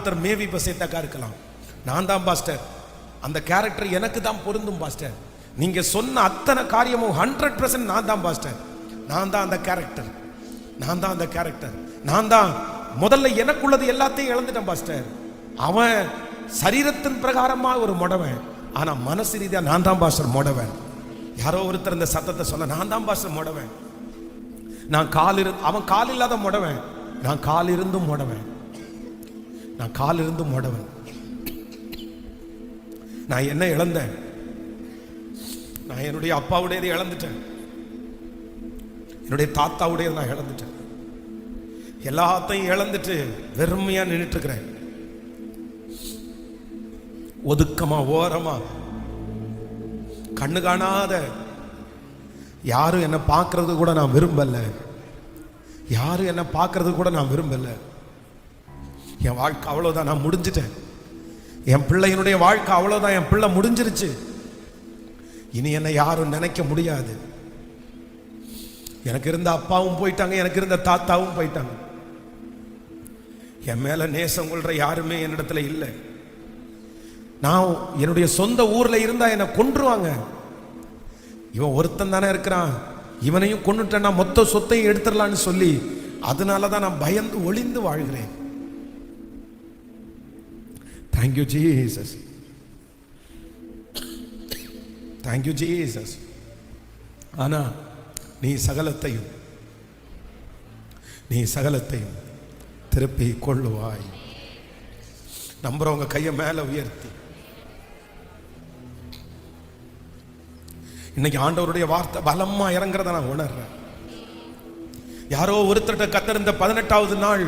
ஒருத்தர் மேவி பசேத்தாக்கா இருக்கலாம். நான் தான் பாஸ்டர் அந்த கேரக்டர் எனக்கு தான் பொருந்தும் பாஸ்டர் நீங்க சொன்ன அத்தனை காரியமும் ஹண்ட்ரட் பர்சன்ட் நான் தான் பாஸ்டர் நான் தான் அந்த கேரக்டர் நான் தான் அந்த கேரக்டர் நான் தான் முதல்ல எனக்குள்ளது எல்லாத்தையும் இழந்துட்டேன் பாஸ்டர் அவன் சரீரத்தின் பிரகாரமா ஒரு முடவன். ஆனா மனசு ரீதியா நான் தான் பாஸ்டர் முடவன். யாரோ ஒருத்தர் இந்த சத்தத்தை சொல்ல நான் தான் பாஸ்டர் முடவன். நான் கால் இரு அவன் கால் இல்லாத முடவன். நான் கால் இருந்தும் முடவன். நான் காலிருந்து மொடவன். நான் என்ன இழந்தேன். நான் என்னுடைய அப்பாவுடையதை இழந்துட்டேன். என்னுடைய தாத்தாவுடையதை நான் இழந்துட்டேன். எல்லாத்தையும் இழந்துட்டு வெறுமையா நின்றுட்டு இருக்கிறேன் ஒதுக்கமா ஓரமா. கண்ணு காணாத. யாரும் என்னை பார்க்கறது கூட நான் விரும்பல. யாரும் என்னை பார்க்கறது கூட நான் விரும்பலை. என் வாழ்க்கை அவ்வளோதான் நான் முடிஞ்சிட்டேன். என் பிள்ளையினுடைய வாழ்க்கை அவ்வளோதான் என் பிள்ளை முடிஞ்சிருச்சு. இனி என்னை யாரும் நினைக்க முடியாது. எனக்கு இருந்த அப்பாவும் போயிட்டாங்க எனக்கு இருந்த தாத்தாவும் போயிட்டாங்க. என் மேல நேசம் கொள்ற யாருமே என்னிடத்துல இல்லை. நான் என்னுடைய சொந்த ஊர்ல இருந்தா என்னை கொன்றுவாங்க. இவன் ஒருத்தன் தானே இருக்கிறான். இவனையும் கொண்டுட்டேன்னா மொத்த சொத்தையும் எடுத்துடலான்னு சொல்லி அதனால தான் நான் பயந்து ஒளிந்து வாழ்கிறேன். தேங்க்யூ ஜீசஸ் தேங்க்யூ ஜீசஸ் ஆனா நீ சகலத்தையும் நீ சகலத்தையும் திருப்பி கொள்ளுவாய் நம்புறவங்க கையை மேல உயர்த்தி இன்னைக்கு ஆண்டவருடைய வார்த்தை பலமா இறங்குறத நான் உணர்றேன் யாரோ ஒருத்தர்கிட்ட கத்திருந்த பதினெட்டாவது நாள்